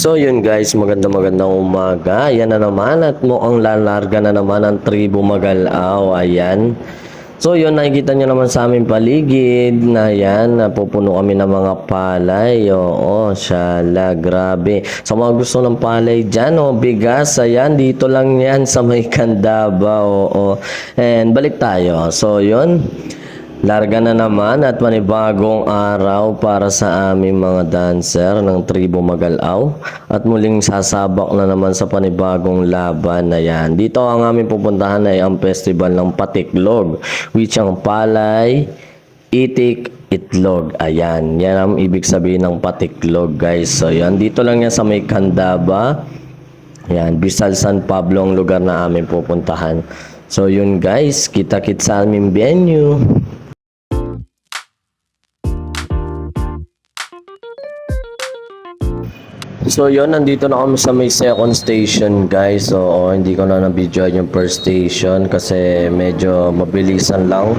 So yun guys, maganda magandang umaga. Yan na naman at mukhang lalarga na naman ang tribo Magalaw. Ayan. So yun, nakikita nyo naman sa aming paligid na yan, napupuno kami ng mga palay. Oo, syala, grabe. Sa mga gusto ng palay dyan, oh, bigas, ayan, dito lang yan sa may kandaba. Oo, and balik tayo. So yun, Larga na naman at panibagong araw para sa aming mga dancer ng Tribo Magalaw at muling sasabak na naman sa panibagong laban na yan. Dito ang aming pupuntahan ay ang festival ng Patiklog which ang palay, itik, itlog. Ayan, yan ang ibig sabihin ng Patiklog guys. So yan, dito lang yan sa may Candaba. Yan, Bisal San Pablo ang lugar na aming pupuntahan. So yun guys, kita-kit sa aming venue. So yun, nandito na kami sa may second station guys. So oh, hindi ko na na-video yung first station kasi medyo mabilisan lang.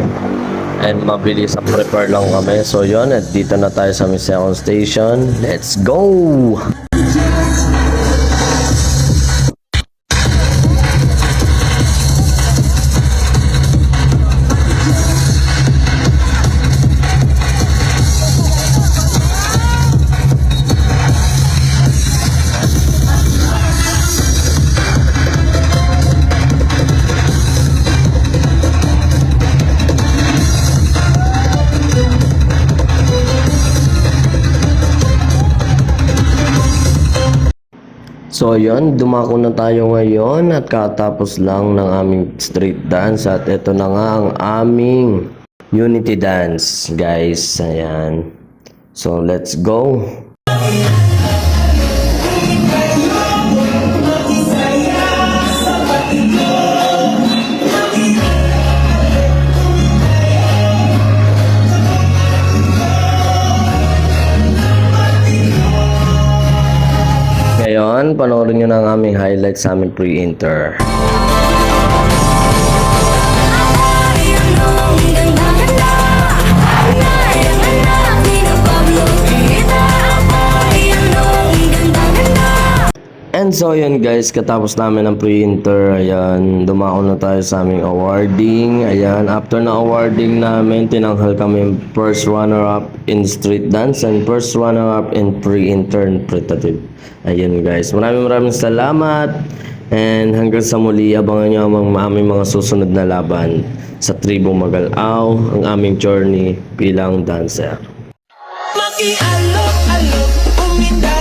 And mabilis prepare lang kami. So yun, at dito na tayo sa may second station. Let's go! So yun, dumako na tayo ngayon at katapos lang ng aming street dance at ito na nga ang aming unity dance guys. Ayan. So let's go. Ngayon, panoorin nyo na ang aming highlights sa aming pre-inter. And so yun guys, katapos namin ang pre-inter, ayan, dumako na tayo sa aming awarding. Ayan, after na awarding namin, tinanghal kami first runner-up in street dance and first runner-up in pre-inter interpretative. Ayun guys, maraming maraming salamat. And hanggang sa muli, abangan nyo ang aming mga susunod na laban sa Tribo Magalaw, ang aming journey bilang dancer. Makialok-alok, umindayog Makisay